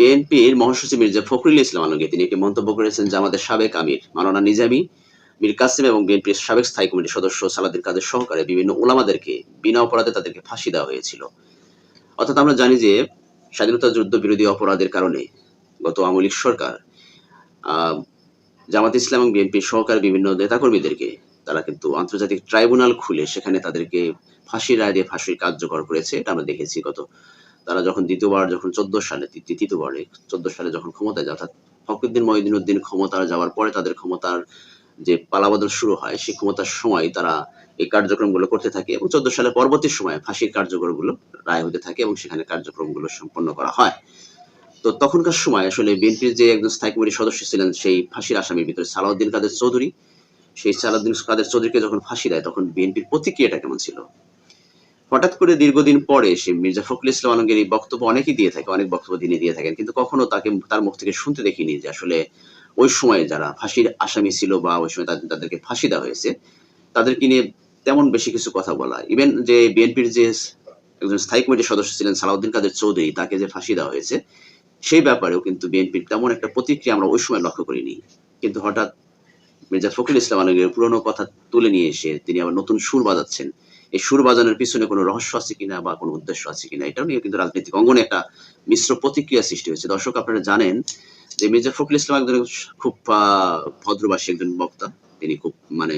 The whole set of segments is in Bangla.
বিএনপির মহাসচিব মির্জা ফখরুল ইসলাম আলমগীর, তিনি একটি মন্তব্য করেছেন যে আমাদের সাবেক আমির মাওলানা নিজামী, মীর কাসিম এবং বিএনপির সাবেক স্থায়ী কমিটির সদস্য সালাদিন কাদের সহকারে বিভিন্ন ওলামাদেরকে বিনা অপরাধে তাদেরকে ফাঁসি দেওয়া হয়েছিল। অর্থাৎ আমরা জানি যে স্বাধীনতা যুদ্ধ বিরোধী অপরাধের কারণে গত আওয়ামী লীগ সরকার জামাত ইসলাম এবং বিএনপির সহকারে বিভিন্ন নেতাকর্মীদেরকে তারা কিন্তু আন্তর্জাতিক ট্রাইব্যুনাল খুলে সেখানে তাদেরকে ফাঁসির রায় দিয়ে ফাঁসির কার্যকর করেছে, এটা আমরা দেখেছি গত তারা যখন দ্বিতীয়বার, যখন চোদ্দ সালে তৃতীয়বারে চোদ্দ সালে যখন ক্ষমতায় যায়, অর্থাৎ ফখরুদ্দিন মহিদিনুদ্দিন ক্ষমতা যাওয়ার পরে তাদের ক্ষমতার যে পালাবদল শুরু হয়, সেই ক্ষমতার সময় তারা এই কার্যক্রমগুলো করতে থাকে এবং চোদ্দ সালে পরবর্তী সময়ে ফাঁসির কার্যক্রমগুলো রায় হতে থাকে এবং সেখানে কার্যক্রমগুলো সম্পন্ন করা হয়। তো তখনকার সময় আসলে বিএনপির যে একজন স্থায়ী কমিটির সদস্য ছিলেন, সেই ফাঁসির আসামির ভিতরে সালাউদ্দিন কাদের চৌধুরী। সেই সালাউদ্দিন কাদের চৌধুরীকে যখন ফাঁসি দেয়, তখন বিএনপির প্রতিক্রিয়াটা কেমন ছিল? হঠাৎ করে দীর্ঘদিন পরে সে মির্জা ফখরুল ইসলাম আলমগীর এই বক্তব্য অনেকেই দিয়ে থাকে, অনেক বক্তব্য তিনি দিয়ে থাকেন। কিন্তু কখনো তাকে, তার মুখ থেকে শুনতে দেখিনি যে আসলে ওই সময়ে যারা ফাঁসির আসামি ছিল বা ওই সময় তাদের- তাদেরকে ফাঁসি দেওয়া হয়েছে, তাদেরকে নিয়ে তেমন বেশি কিছু কথা বলা। ইভেন যে বিএনপির যে একজন স্থায়ী কমিটির সদস্য ছিলেন সালাউদ্দিন কাদের চৌধুরী, তাকে যে ফাঁসি দেওয়া হয়েছে, সেই ব্যাপারেও কিন্তু বিএনপির তেমন একটা প্রতিক্রিয়া আমরা ওই সময় লক্ষ্য করিনি। কিন্তু হঠাৎ মির্জা ফখরুল ইসলাম আলমগীর পুরনো কথা তুলে নিয়ে এসে তিনি আবার নতুন সুর বাজাচ্ছেন। এই সুর বাজানোর পিছনে কোনো রহস্য আছে কিনা বা কোনো উদ্দেশ্য আছে কিনা, এটাও নিয়ে কিন্তু রাজনৈতিক অঙ্গনে একটা মিশ্র প্রতিক্রিয়া সৃষ্টি হয়েছে। দর্শক আপনারা জানেন যে মির্জা ফখরুল ইসলাম একজন খুব ভদ্রবাসী একজন বক্তা। তিনি খুব মানে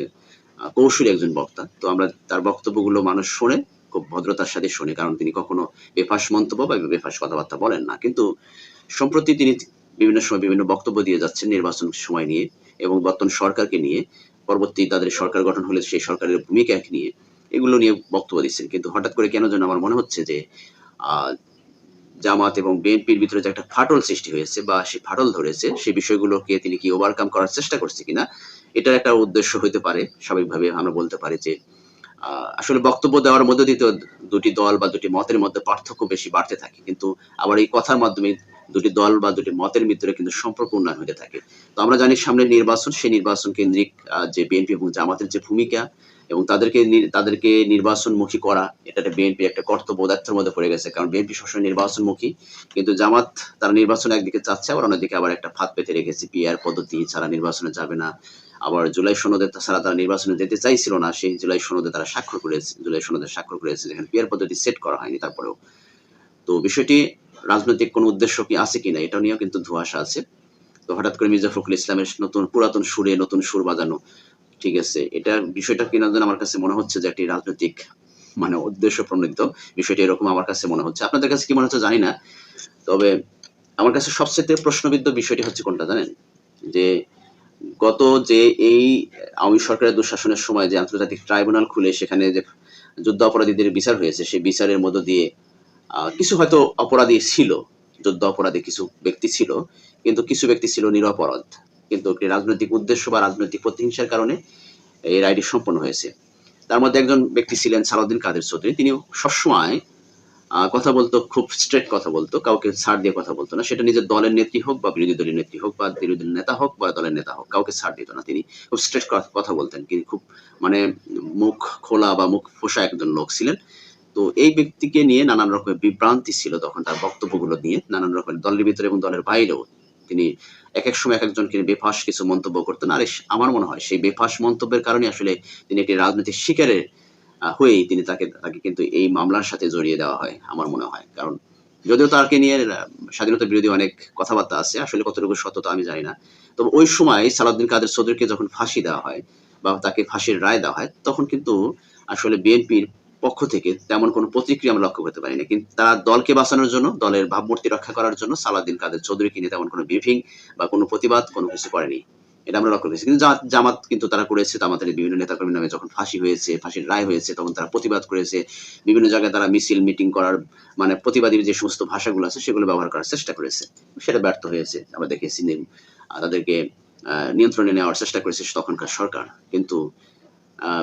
কৌশলী একজন বক্তা। তো আমরা তার বক্তব্যগুলো মানুষ শোনে খুব ভদ্রতার সাথে শোনে, কারণ তিনি কখনো বেফাস মন্তব্য বা বেফাস কথাবার্তা বলেন না। কিন্তু সম্প্রতি তিনি বিভিন্ন সময় বিভিন্ন বক্তব্য দিয়ে যাচ্ছেন নির্বাচন সময় নিয়ে এবং বর্তমান সরকারকে নিয়ে। পরবর্তী তাদের সরকার গঠন হলে সেই সরকারের ভূমিকা নিয়ে। এগুলো নিয়ে বক্তব্য দিচ্ছেন। কিন্তু হঠাৎ করে কেন যেন আমার মনে হচ্ছে যে জামাত এবং বিএনপির ভিতরে যে একটা ফাটল সৃষ্টি হয়েছে বা সেই ফাটল ধরেছে সেই বিষয়গুলোকে তিনি কি ওভারকাম করার চেষ্টা করছে কিনা, এটার একটা উদ্দেশ্য হতে পারে। স্বাভাবিকভাবে আমরা বলতে পারি যে আসলে বক্তব্য দেওয়ার মধ্যে দিয়ে তো দুটি দল বা দুটি মতের মধ্যে পার্থক্য বেশি বাড়তে থাকে। কিন্তু আবার এই কথার মাধ্যমে দুটি দল বা দুটি মতের ভিতরে কিন্তু সম্পর্ক উন্নয়ন হতে থাকে। তো আমরা জানি সামনে নির্বাচন, সেই নির্বাচন কেন্দ্রিক যে বিএনপি এবং জামাতের যে ভূমিকা এবং তাদেরকে তাদেরকে নির্বাচনমুখী করা এটা বিএনপি একটা কর্তব্য দায়িত্বের মধ্যে পড়ে গেছে। কারণ বিএনপি সবসময় নির্বাচনমুখী, কিন্তু জামাত, তারা নির্বাচন একদিকে চাচ্ছে, আবার অন্যদিকে আবার একটা ফাঁদ পেতে রেখেছে। পিআর পদ্ধতি ছাড়া নির্বাচনে যাবে না। আবার জুলাই সনদে ছাড়া তারা নির্বাচনে যেতে চাইছিল না, সেই জুলাই সনদে তারা স্বাক্ষর করেছে, জুলাই সনদে স্বাক্ষর করেছে, যেখানে পিআর পদ্ধতি সেট করা হয়নি তারপরেও। তো বিষয়টি রাজনৈতিক কোনো উদ্দেশ্য কি আছে কিনা, এটা নিয়েও কিন্তু ধোঁয়াশা আছে। তো হঠাৎ করে মির্জা ফখরুল ইসলামের নতুন পুরাতন সুরে নতুন সুর বাজানো ঠিক আছে, এটা বিষয়টা কিনা যেন আমার কাছে মনে হচ্ছে যে একটি রাজনৈতিক মানে উদ্দেশ্য প্রণোদিত বিষয়টি এরকম আমার কাছে মনে হচ্ছে। আপনাদের কাছে কি মনে হচ্ছে জানি না, তবে আমার কাছে সবচেয়ে প্রশ্নবিদ্ধ বিষয়টি হচ্ছে কোনটা জানেন? যে গত যে এই আওয়ামী সরকারের দুঃশাসনের সময় যে আন্তর্জাতিক ট্রাইব্যুনাল খুলে সেখানে যে যুদ্ধ অপরাধীদের বিচার হয়েছে, সেই বিচারের মধ্য দিয়ে কিছু হয়তো অপরাধী ছিল যুদ্ধ অপরাধী কিছু ব্যক্তি ছিল, কিন্তু কিছু ব্যক্তি ছিল নিরপরাধ। কিন্তু একটি রাজনৈতিক উদ্দেশ্য বা রাজনৈতিক প্রতিহিংসার কারণে এই রায়টি সম্পন্ন হয়েছে। তার মধ্যে একজন ব্যক্তি ছিলেন সালাউদ্দিন কাদের চৌধুরী। তিনি সবসময় কথা বলতো, খুব স্ট্রেট কথা বলতো, কাউকে ছাড় দিয়ে কথা বলতো না। সেটা নিজের দলের নেত্রী হোক বা বিরোধী দলের নেত্রী হোক বা বিরোধী নেতা হোক বা দলের নেতা হোক, কাউকে ছাড় দিত না। তিনি খুব স্ট্রেট কথা বলতেন। তিনি খুব মানে মুখ খোলা বা মুখ ফোসা একজন লোক ছিলেন। তো এই ব্যক্তিকে নিয়ে নানান রকমের বিভ্রান্তি ছিল তখন তার বক্তব্যগুলো নিয়ে, নানান রকমের দলের ভিতরে এবং দলের বাইরেও। তিনি এক এক সময় এক একজনকে বেফাস কিছু মন্তব্য করতেন। আর আমার মনে হয় সেই বেফাস মন্তব্যের কারণে আসলে তিনি একটি রাজনৈতিক শিকারের হয়েই তিনি তাকে তাকে কিন্তু এই মামলার সাথে জড়িয়ে দেওয়া হয়, আমার মনে হয়। কারণ যদিও তাকে নিয়ে স্বাধীনতা বিরোধী অনেক কথাবার্তা আছে, আসলে কতটুকু সত্যতা আমি জানি না। তবে ওই সময় সালাউদ্দিন কাদের চৌধুরীকে যখন ফাঁসি দেওয়া হয় বা তাকে ফাঁসির রায় দেওয়া হয়, তখন কিন্তু আসলে বিএনপির পক্ষ থেকে তেমন কোনো প্রতিক্রিয়া আমরা লক্ষ্য করতে পারি না কিন্তু তারা দলকে বাঁচানোর জন্য, দলের ভাবমূর্তি রক্ষা করার জন্য সালাউদ্দিন কাদের চৌধুরীকে নিয়ে তেমন কোনো ব্রিফিং বা কোনো প্রতিবাদ, কোনো কিছু করেনি। এটা আমরা লক্ষ্য করেছি। কিন্তু জামাত কিন্তু তারা করেছে জামাতের বিভিন্ন নেতাকর্মীর নামে যখন ফাঁসি হয়েছে, ফাঁসির রায় হয়েছে, তখন তারা প্রতিবাদ করেছে। বিভিন্ন জায়গায় তারা মিছিল মিটিং করার মানে প্রতিবাদী যে সমস্ত ভাষাগুলো আছে, সেগুলো ব্যবহার করার চেষ্টা করেছে। সেটা ব্যর্থ হয়েছে। আমরা দেখেছি তাদেরকে নিয়ন্ত্রণে নেওয়ার চেষ্টা করেছে তখনকার সরকার। কিন্তু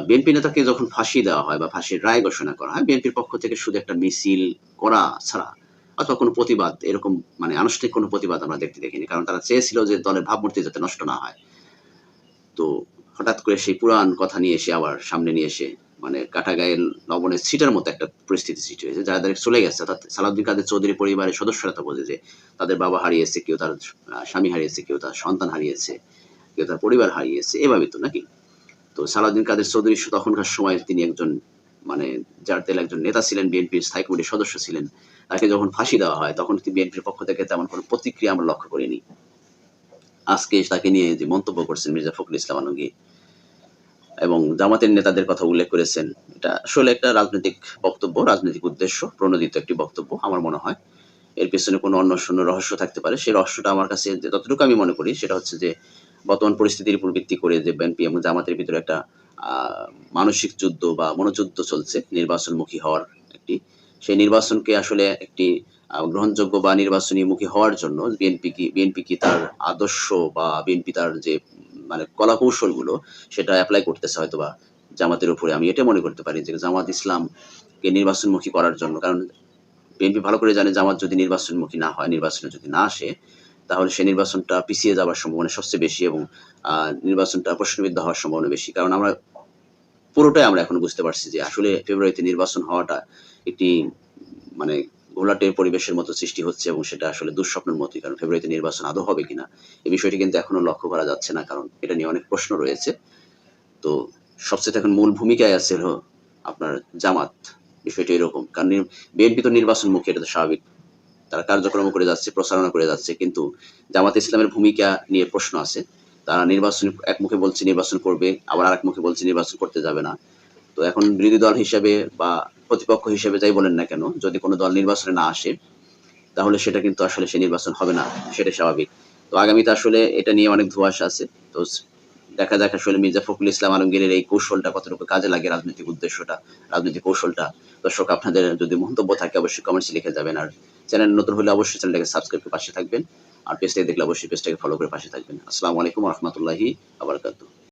বিএনপি নেতাকে যখন ফাঁসি দেওয়া হয় বা ফাঁসির রায় ঘোষণা করা হয় বিএনপির পক্ষ থেকে শুধু একটা মিছিল করা ছাড়া অথবা কোনো প্রতিবাদ, এরকম মানে আনুষ্ঠানিক কোনো প্রতিবাদ আমরা দেখতে দেখিনি। কারণ তারা চেয়েছিল যে দলের ভাবমূর্তি যাতে নষ্ট না হয়। তো হঠাৎ করে সেই পুরান কথা নিয়ে এসে আবার সামনে নিয়ে এসে মানে কাটা গায়ে লবণের ছিটার মতো একটা পরিস্থিতি সৃষ্টি হয়েছে। যারা তাদের চলে গেছে, অর্থাৎ সালাউদ্দিন কাদের চৌধুরী পরিবারের সদস্যরা তো বোঝে যে তাদের বাবা হারিয়েছে, কেউ তার স্বামী হারিয়েছে, কেউ তার সন্তান হারিয়েছে, কেউ তার পরিবার হারিয়েছে, এভাবে তো নাকি? তো সালাউদ্দিন কাদের চৌধুরী তখনকার সময় তিনি একজন মানে যার তেল একজন নেতা ছিলেন, বিএনপির স্থায়ী কমিটির সদস্য ছিলেন, তাকে যখন ফাঁসি দেওয়া হয়, তখন বিএনপির পক্ষ থেকে তেমন কোনো প্রতিক্রিয়া আমরা লক্ষ্য করিনি। আজকে তাকে নিয়ে যে মন্তব্য করছেন মির্জা ফখরুল ইসলাম আলমগীর, এবং জামাতের নেতাদের কথা উল্লেখ করেছেন, এটা আসলে একটা রাজনৈতিক বক্তব্য, রাজনৈতিক উদ্দেশ্য, প্রণোদিত একটি বক্তব্য, আমার মনে হয়। এর পেছনে কোনো অন্য শূন্য রহস্য থাকতে পারে। সেই রহস্যটা আমার কাছে যতটুকু আমি মনে করি, সেটা হচ্ছে যে বর্তমান পরিস্থিতির উপর ভিত্তি করে যে বিএনপি এবং জামাতের ভিতরে একটা মানসিক যুদ্ধ বা মনোযুদ্ধ চলছে নির্বাচনমুখী হওয়ার একটি। সেই নির্বাচনকে আসলে একটি গ্রহণযোগ্য বা নির্বাচনী মুখী হওয়ার জন্য বিএনপি কি বিএনপি কি তার আদর্শ বা বিএনপি তার যে মানে কলা কৌশলগুলো সেটা অ্যাপ্লাই করতেছে হয়তো বা জামাতের উপরে। আমি এটা মনে করতে পারি যে জামাত ইসলামকে নির্বাচনমুখী করার জন্য, কারণ বিএনপি ভালো করে জানে জামাত যদি নির্বাচনমুখী না হয়, নির্বাচনে যদি না আসে তাহলে সেই নির্বাচনটা পিছিয়ে যাওয়ার সম্ভাবনা সবচেয়ে বেশি এবং নির্বাচনটা প্রশ্নবিদ্ধ হওয়ার সম্ভাবনা বেশি। কারণ আমরা পুরোটাই আমরা এখন বুঝতে পারছি যে আসলে ফেব্রুয়ারিতে নির্বাচন হওয়াটা একটি মানে ঘোলাটের পরিবেশের মতো সৃষ্টি হচ্ছে এবং সেটা আসলে দুঃস্বপ্নের মতোই। কারণ ফেব্রুয়ারিতে নির্বাচন আদৌ হবে কিনা এই বিষয়টি কিন্তু এখনও লক্ষ্য করা যাচ্ছে না কারণ এটা নিয়ে অনেক প্রশ্ন রয়েছে। তো সবচেয়ে এখন মূল ভূমিকায় আছে আপনার জামাত। বিষয়টি এরকম। কারণ বিএনপি তো নির্বাচন মুখে, এটা তো স্বাভাবিক। তারা কার্যক্রম করে যাচ্ছে প্রচারণা করে যাচ্ছে, কিন্তু জামাত ইসলামের ভূমিকা নিয়ে প্রশ্ন আছে। তারা নির্বাচন এক মুখে বলছে নির্বাচন করবে, আবার আরেক মুখে বলছে নির্বাচন করতে যাবে না। তো এখন বিরোধী দল হিসেবে বা প্রতিপক্ষ হিসেবে যাই বলেন না কেন, যদি কোনো দল নির্বাচনে না আসে, তাহলে সেটা কিন্তু আসলে সে নির্বাচন হবে না সেটা স্বাভাবিক। তো আগামীতে আসলে এটা নিয়ে অনেক ধোঁয়াশা আছে। তো দেখা যাক আসলে মির্জা ফখরুল ইসলাম আলমগীরের এই কৌশলটা কতটুকু কাজে লাগে রাজনৈতিক উদ্দেশ্যটা, রাজনৈতিক কৌশলটা। দর্শক, আপনাদের যদি মন্তব্য থাকে, অবশ্যই কমেন্টসে লিখে যাবেন। আর চ্যানেল নতুন হলে অবশ্যই চ্যানেলটাকে সাবস্ক্রাইব করে পাশে থাকবেন। আর পেজটাকে দেখলে অবশ্যই পেজটাকে ফলো করে পাশে থাকবেন। আসসালামু আলাইকুম রহমতুল্লাহি আবরকাত